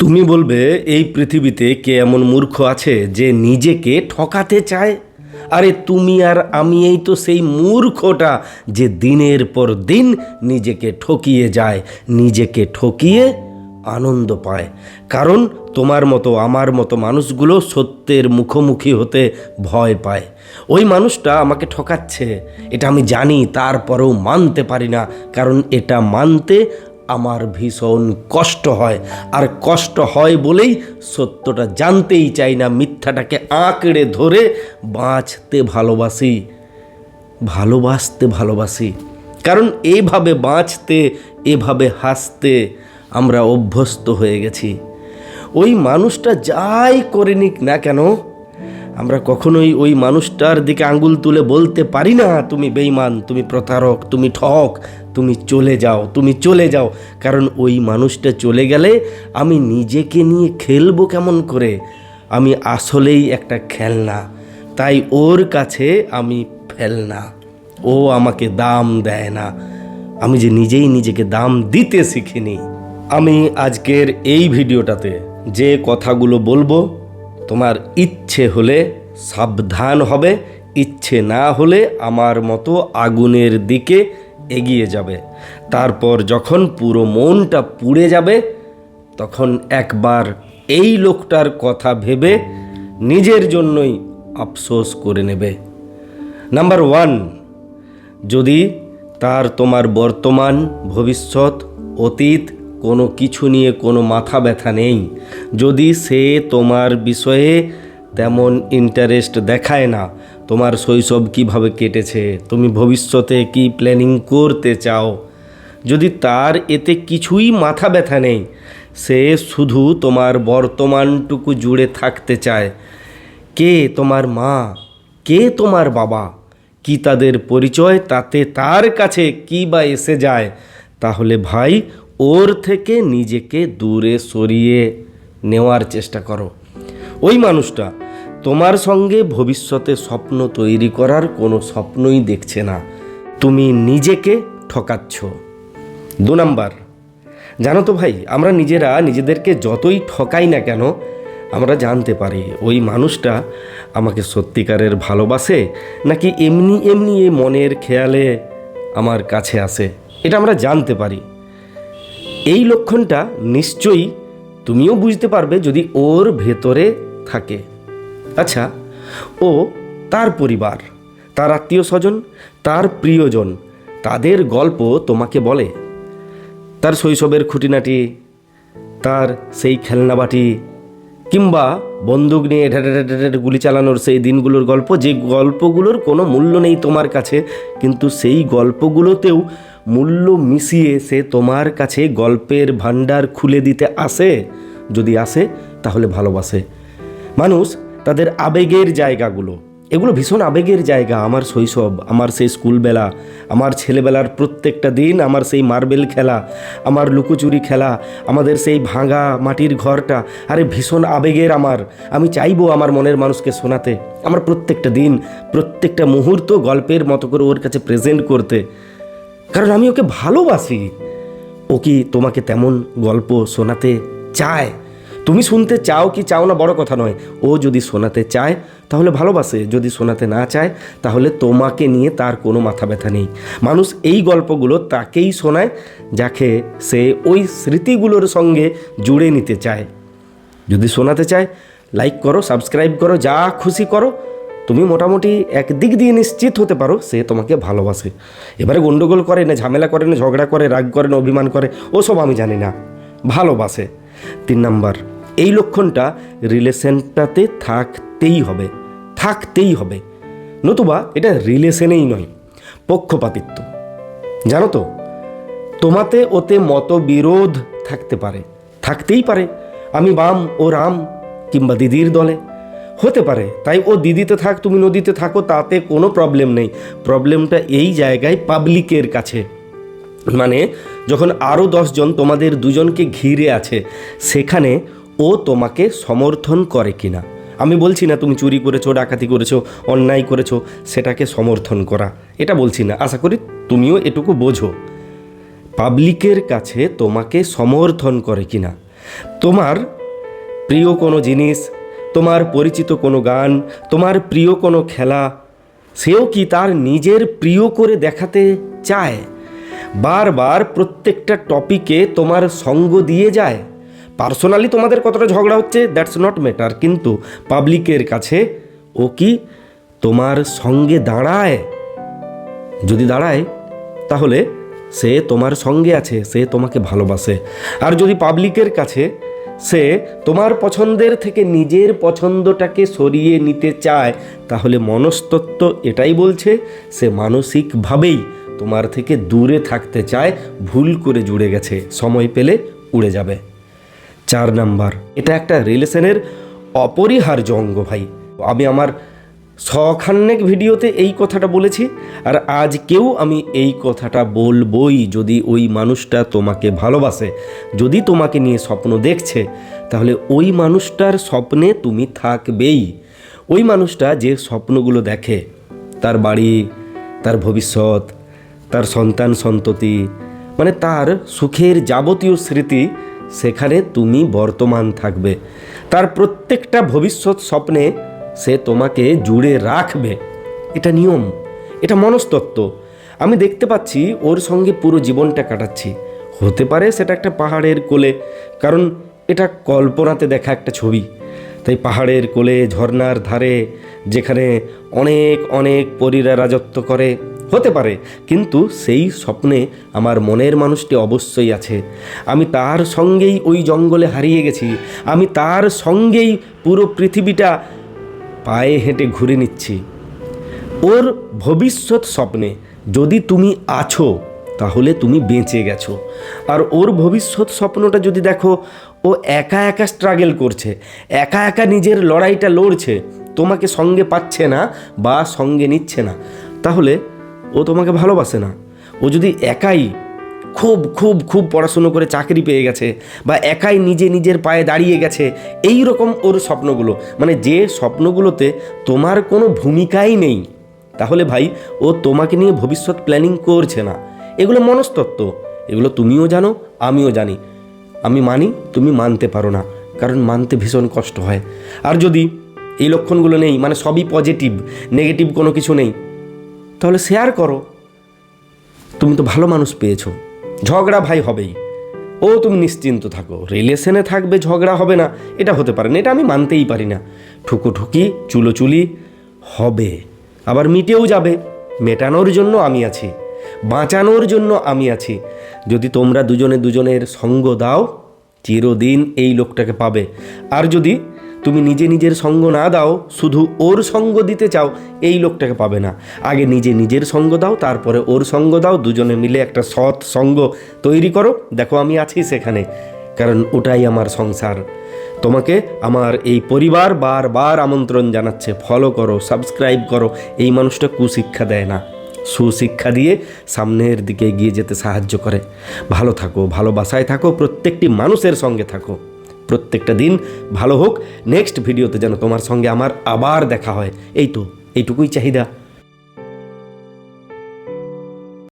তুমি বলবে, এই পৃথিবীতে কে এমন মূর্খ আছে যে নিজেকে ঠকাতে চায়? আরে তুমি আর আমি এই তো সেই মূর্খটা যে দিনের পর দিন নিজেকে ঠকিয়ে যায়, নিজেকে ঠকিয়ে আনন্দ পায়। কারণ তোমার মতো, আমার মতো মানুষগুলো সত্যের মুখোমুখি হতে ভয় পায়। ওই মানুষটা আমাকে ঠকাচ্ছে। এটা আমি জানি, তারপরেও মানতে পারি না। কারণ এটা মানতে আমার ভীষণ কষ্ট হয়। আর কষ্ট হয় বলেই সত্যটা জানতেই চাই না, মিথ্যাটাকে আঁকড়ে ধরে বাঁচতে ভালোবাসি, ভালোবাসতে ভালোবাসি। কারণ এইভাবে বাঁচতে, এভাবে হাসতে আমরা অভ্যস্ত হয়ে গেছি। ওই মানুষটা যাই করে নিক না কেন আমরা কখনোই ওই মানুষটার দিকে আঙ্গুল তুলে বলতে পারি না, তুমি বেইমান তুমি প্রতারক, তুমি ঠক, তুমি চলে যাও, তুমি চলে যাও। কারণ ওই মানুষটা চলে গেলে আমি নিজেকে নিয়ে খেলব কেমন করে? আমি আসলেই একটা খেলনা, তাই ওর কাছে আমি ফেলনা। ও আমাকে দাম দেয় না। আমি যে নিজেই নিজেকে দাম দিতে শিখিনি। আমি আজকের এই ভিডিওটাতে যে কথাগুলো বলব তোমার ইচ্ছে হলে সাবধান হবে, ইচ্ছে না হলে আমার মতো আগুনের দিকে এগিয়ে যাবে। তারপর যখন পুরো মনটা পুড়ে যাবে, তখন একবার এই লোকটার কথা ভেবে নিজের জন্যই আফসোস করে নেবে। নাম্বার ওয়ান, যদি তার তোমার বর্তমান ভবিষ্যৎ, অতীত কোনো কিছু নিয়ে কোনো মাথা ব্যথা নেই। যদি সে তোমার বিষয়ে তেমন ইন্টারেস্ট দেখায় না, তোমার শৈশব কীভাবে কেটেছে, তুমি ভবিষ্যতে কি প্ল্যানিং করতে চাও? যদি তার এতে কিছুই মাথা ব্যথা নেই, সে শুধু তোমার বর্তমানটুকু জুড়ে থাকতে চায়। কে তোমার মা? কে তোমার বাবা? কি তাদের পরিচয়? তাতে তার কাছে কি বা এসে যায়? তাহলে ভাই ওর থেকে নিজেকে দূরে সরিয়ে নেওয়ার চেষ্টা করো। ওই মানুষটা তোমার সঙ্গে ভবিষ্যতে স্বপ্ন তৈরি করার কোনো স্বপ্নই দেখছে না। তুমি নিজেকে ঠকাচ্ছ। দু নাম্বার, জানো তো ভাই, আমরা নিজেরা নিজেদেরকে যতই ঠকাই না কেন, আমরা জানতে পারি ওই মানুষটা আমাকে সত্যিকারের ভালোবাসে নাকি এমনি এমনি এ মনের খেয়ালে আমার কাছে আসে। এটা আমরা জানতে পারি। এই লক্ষণটা নিশ্চয়ই তুমিও বুঝতে পারবে যদি ওর ভেতরে থাকে। আচ্ছা ও তার পরিবার, তার আত্মীয় স্বজন, তার প্রিয়জন, তাদের গল্প তোমাকে বলে। তার শৈশবের খুঁটিনাটি, তার সেই খেলনাবাটি, কিংবা বন্দুক নিয়ে ঢেটে গুলি চালানোর সেই দিনগুলোর গল্প, যে গল্পগুলোর কোনো মূল্য নেই তোমার কাছে, কিন্তু সেই গল্পগুলোতেও মূল্য মিশিয়ে সে তোমার কাছে গল্পের ভাণ্ডার খুলে দিতে আসে? যদি আসে, তাহলে ভালোবাসে। মানুষ, তাদের আবেগের জায়গাগুলো। এগুলো ভীষণ আবেগের জায়গা, আমার শৈশব, আমার সেই স্কুলবেলা, আমার ছেলেবেলার প্রত্যেকটা দিন, আমার সেই মার্বেল খেলা, আমার লুকোচুরি খেলা, আমাদের সেই ভাঙা মাটির ঘরটা। আরে, ভীষণ আবেগের আমার। আমি চাইব আমার মনের মানুষকে শোনাতে। আমার প্রত্যেকটা দিন, প্রত্যেকটা মুহূর্ত গল্পের মতো করে ওর কাছে প্রেজেন্ট করতে। কারণ আমি ওকে ভালোবাসি। ও কি তোমাকে তেমন গল্প শোনাতে চায়? তুমি শুনতে চাও কি চাও না বড় কথা নয়। ও যদি শোনাতে চায়, তাহলে ভালোবাসে। যদি শোনাতে না চায়, তাহলে তোমাকে নিয়ে তার কোনো মাথা ব্যথা নেই। মানুষ এই গল্পগুলো তাকেই শোনায়, যাকে সে ওই স্মৃতিগুলোর সঙ্গে জুড়ে নিতে চায়। যদি শোনাতে চায় লাইক করো সাবস্ক্রাইব করো, যা খুশি করো। তুমি মোটামুটি একদিক দিয়ে নিশ্চিত হতে পারো সে তোমাকে ভালোবাসে। এবারে গণ্ডগোল করে না, ঝামেলা করে না, ঝগড়া করে, রাগ করে না, অভিমান করে, ওসব আমি জানি না। ভালোবাসে। তিন নাম্বার, এই লক্ষণটা রিলেশনটাতে থাকতেই হবে থাকতেই হবে। নতুবা এটা রিলেশনেই নয়, পক্ষপাতিত্ব। জানো তো, তোমাতে ওতে মতবিরোধ থাকতে পারে, থাকতেই পারে। আমি বাম ও রাম কিংবা দিদির দলে হতে পারে। তাই ও দিদিতে থাক, তুমি নদীতে থাকো, তাতে কোনো প্রবলেম নেই। প্রবলেমটা এই জায়গায় পাবলিকের কাছে। মানে যখন আরও দশজন তোমাদের দুজনকে ঘিরে আছে, সেখানে ও তোমাকে সমর্থন করে কিনা। আমি বলছি না তুমি চুরি করেছ, ডাকাতি করেছ, অন্যায় করেছ, সেটাকে সমর্থন করা। এটা বলছি না। আশা করি তুমিও এটুকু বোঝো। পাবলিকের কাছে তোমাকে সমর্থন করে কিনা। তোমার প্রিয় কোনো জিনিস তোমার পরিচিত কোনো গান, তোমার প্রিয় কোনো খেলা, সেও কি তার নিজের প্রিয় করে দেখাতে চায়? বারবার প্রত্যেকটা টপিকে তোমার সঙ্গ দিয়ে যায়। পার্সোনালি তোমাদের কতটা ঝগড়া হচ্ছে, দ্যাটস নট ম্যাটার, কিন্তু পাবলিকের কাছে ও কি তোমার সঙ্গে দাঁড়ায়? যদি দাঁড়ায়, তাহলে সে তোমার সঙ্গে আছে, সে তোমাকে ভালোবাসে। আর যদি পাবলিকের কাছে সে তোমার পছন্দের থেকে নিজের পছন্দটাকে সরিয়ে নিতে চায়, তাহলে মনস্তত্ত্ব এটাই বলছে, সে মানসিকভাবেই তোমার থেকে দূরে থাকতে চায়, ভুল করে জুড়ে গেছে, সময় পেলে উড়ে যাবে। চার নাম্বার, এটা একটা রিলেশনের অপরিহার্য অঙ্গ ভাই। আমি আমার শখান্নেক ভিডিওতে এই কথাটা বলেছি, আর আজকেও আমি এই কথাটা বলবই যদি ওই মানুষটা তোমাকে ভালোবাসে, যদি তোমাকে নিয়ে স্বপ্ন দেখছে, তাহলে ওই মানুষটার স্বপ্নে তুমি থাকবেই। ওই মানুষটা যে স্বপ্নগুলো দেখে, তার বাড়ি, তার ভবিষ্যৎ, তার সন্তান সন্ততি মানে তার সুখের যাবতীয় স্মৃতি, সেখানে তুমি বর্তমান থাকবে। তার প্রত্যেকটা ভবিষ্যৎ স্বপ্নে সে তোমাকে জুড়ে রাখবে। এটা নিয়ম, এটা মনস্তত্ত্ব। আমি দেখতে পাচ্ছি ওর সঙ্গে পুরো জীবনটা কাটাচ্ছি। হতে পারে সেটা একটা পাহাড়ের কোলে, কারণ এটা কল্পনাতে দেখা একটা ছবি। তাই পাহাড়ের কোলে, ঝর্ণার ধারে, যেখানে অনেক অনেক পরীরা রাজত্ব করে, হতে পারে। কিন্তু সেই স্বপ্নে আমার মনের মানুষটি অবশ্যই আছে। আমি তার সঙ্গেই ওই জঙ্গলে হারিয়ে গেছি। আমি তার সঙ্গেই পুরো পৃথিবীটা পায়ে হেঁটে ঘুরে নিচ্ছি। ওর ভবিষ্যৎ স্বপ্নে যদি তুমি আছো, তাহলে তুমি বেঁচে গেছো। আর ওর ভবিষ্যৎ স্বপ্নটা যদি দেখো, ও একা একা স্ট্রাগল করছে, একা একা নিজের লড়াইটা লড়ছে, তোমাকে সঙ্গে পাচ্ছে না বা সঙ্গে নিচ্ছে না। তাহলে ও তোমাকে ভালোবাসে না। ও যদি একাই খুব খুব খুব পড়াশুনো করে চাকরি পেয়ে গেছে বা একাই নিজে নিজের পায়ে দাঁড়িয়ে গেছে এই রকম ওর স্বপ্নগুলো। মানে যে স্বপ্নগুলোতে তোমার কোনো ভূমিকাই নেই, তাহলে ভাই ও তোমাকে নিয়ে ভবিষ্যৎ প্ল্যানিং করছে না। এগুলো মনস্তত্ত্ব, এগুলো তুমিও জানো, আমিও জানি। আমি মানি, তুমি মানতে পারো না, কারণ মানতে ভীষণ কষ্ট হয়। আর যদি এই লক্ষণগুলো নেই মানে সবই পজিটিভ নেগেটিভ কোনো কিছু নেই, তাহলে শেয়ার করো। তুমি তো ভালো মানুষ পেয়েছ। ঝগড়া ভাই হবেই। ও, তুমি নিশ্চিন্ত থাকো। রিলেশনে থাকবে, ঝগড়া হবে না। এটা হতে পারে না, এটা আমি মানতেই পারি না। ঠুকুঠুকি, চুলোচুলি হবে। আবার মিটেও যাবে। মেটানোর জন্য আমি আছি। বাঁচানোর জন্য আমি আছি। যদি তোমরা দুজনে দুজনের সঙ্গ দাও, চিরদিন এই লোকটাকে পাবে। আর যদি তুমি নিজে নিজের সঙ্গ না দাও, শুধু ওর সঙ্গ দিতে চাও, এই লোকটাকে পাবে না। আগে নিজে নিজের সঙ্গ দাও, তারপরে ওর সঙ্গ দাও, দুজনে মিলে একটা সৎ সঙ্গ তৈরি করো। দেখো, আমি আছি সেখানে, কারণ ওটাই আমার সংসার। তোমাকে আমার এই পরিবার বারবার আমন্ত্রণ জানাচ্ছে ফলো করো সাবস্ক্রাইব করো। এই মানুষটা কুশিক্ষা দেয় না। সুশিক্ষা দিয়ে সামনের দিকে এগিয়ে যেতে সাহায্য করে। ভালো থাকো, ভালোবাসায় থাকো, প্রত্যেকটি মানুষের সঙ্গে থাকো। প্রত্যেকটা দিন ভালো হোক। নেক্সট ভিডিওতে যেন তোমার সঙ্গে আমার আবার দেখা হয়। এই তো, এইটুকুই চাহিদা।